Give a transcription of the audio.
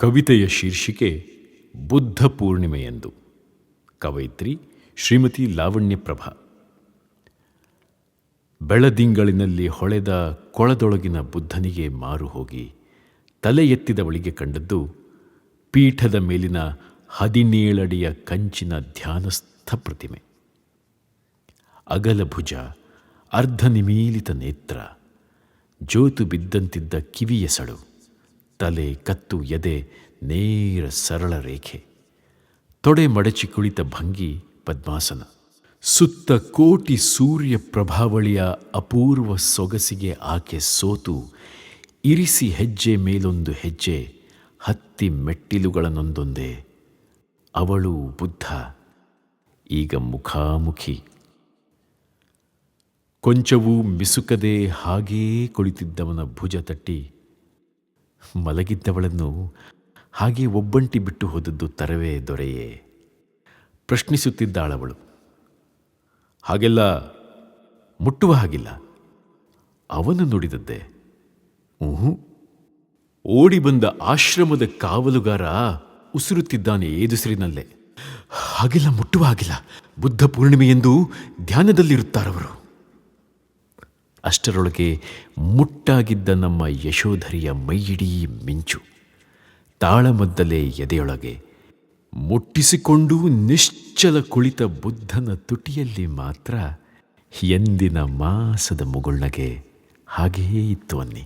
ಕವಿತೆಯ ಶೀರ್ಷಿಕೆ ಬುದ್ಧ ಪೂರ್ಣಿಮೆಯೆಂದು. ಕವಯಿತ್ರಿ ಶ್ರೀಮತಿ ಲಾವಣ್ಯಪ್ರಭ ಬೆಳದಿಂಗಳಿನಲ್ಲಿ ಹೊಳೆದ ಕೊಳದೊಳಗಿನ ಬುದ್ಧನಿಗೆ ಮಾರು ಹೋಗಿ ತಲೆ ಎತ್ತಿದವಳಿಗೆ ಕಂಡದ್ದು ಪೀಠದ ಮೇಲಿನ ಹದಿನೇಳಡಿಯ ಕಂಚಿನ ಧ್ಯಾನಸ್ಥ ಪ್ರತಿಮೆ. ಅಗಲ ಭುಜ ಅರ್ಧ ನಿಮೀಲಿತ ನೇತ್ರ ಜೋತು ಬಿದ್ದಂತಿದ್ದ ಕಿವಿಯ ಸಳು ತಲೆ ಕತ್ತು ಎದೆ ನೇರ ಸರಳ ರೇಖೆ. ತೊಡೆ ಮಡಚಿ ಕುಳಿತ ಭಂಗಿ ಪದ್ಮಾಸನ. ಸುತ್ತ ಕೋಟಿ ಸೂರ್ಯ ಪ್ರಭಾವಳಿಯ ಅಪೂರ್ವ ಸೊಗಸಿಗೆ ಆಕೆ ಸೋತು. ಇರಿಸಿ ಹೆಜ್ಜೆ ಮೇಲೊಂದು ಹೆಜ್ಜೆ, ಹತ್ತಿ ಮೆಟ್ಟಿಲುಗಳನ್ನೊಂದೊಂದೇ. ಅವಳು ಬುದ್ಧ, ಈಗ ಮುಖಾಮುಖಿ. ಕೊಂಚವೂ ಮಿಸುಕದೆ ಹಾಗೇ ಕುಳಿತಿದ್ದವನ ಭುಜ ತಟ್ಟಿ. ಮಲಗಿದ್ದವಳನ್ನು ಹಾಗೆ ಒಬ್ಬಂಟಿ ಬಿಟ್ಟು ಹೋದದ್ದು ತರವೇ ದೊರೆಯೇ? ಪ್ರಶ್ನಿಸುತ್ತಿದ್ದಾಳವಳು. ಹಾಗೆಲ್ಲ ಮುಟ್ಟುವ ಹಾಗಿಲ್ಲ. ಅವನು ನುಡಿದದ್ದೇ. ಊಹು ಓಡಿ ಬಂದ ಆಶ್ರಮದ ಕಾವಲುಗಾರ ಉಸಿರುತ್ತಿದ್ದಾನೆ ಏದುಸಿರಿನಲ್ಲೇ. ಹಾಗೆಲ್ಲ ಮುಟ್ಟುವ ಹಾಗಿಲ್ಲ. ಬುದ್ಧ ಪೂರ್ಣಿಮೆಯೆಂದು ಧ್ಯಾನದಲ್ಲಿರುತ್ತಾರವರು. ಅಷ್ಟರೊಳಗೆ ಮುಟ್ಟಾಗಿದ್ದ ನಮ್ಮ ಯಶೋಧರಿಯ ಮೈಯಿಡೀ ಮಿಂಚು. ತಾಳಮದ್ದಲೆ ಎದೆಯೊಳಗೆ ಮುಟ್ಟಿಸಿಕೊಂಡು ನಿಶ್ಚಲ ಕುಳಿತ ಬುದ್ಧನ ತುಟಿಯಲ್ಲಿ ಮಾತ್ರ ಎಂದಿನ ಮಾಸದ ಮುಗುಳ್ನಗೆ ಹಾಗೆಯೇ ಇತ್ತು ಅನ್ನಿ.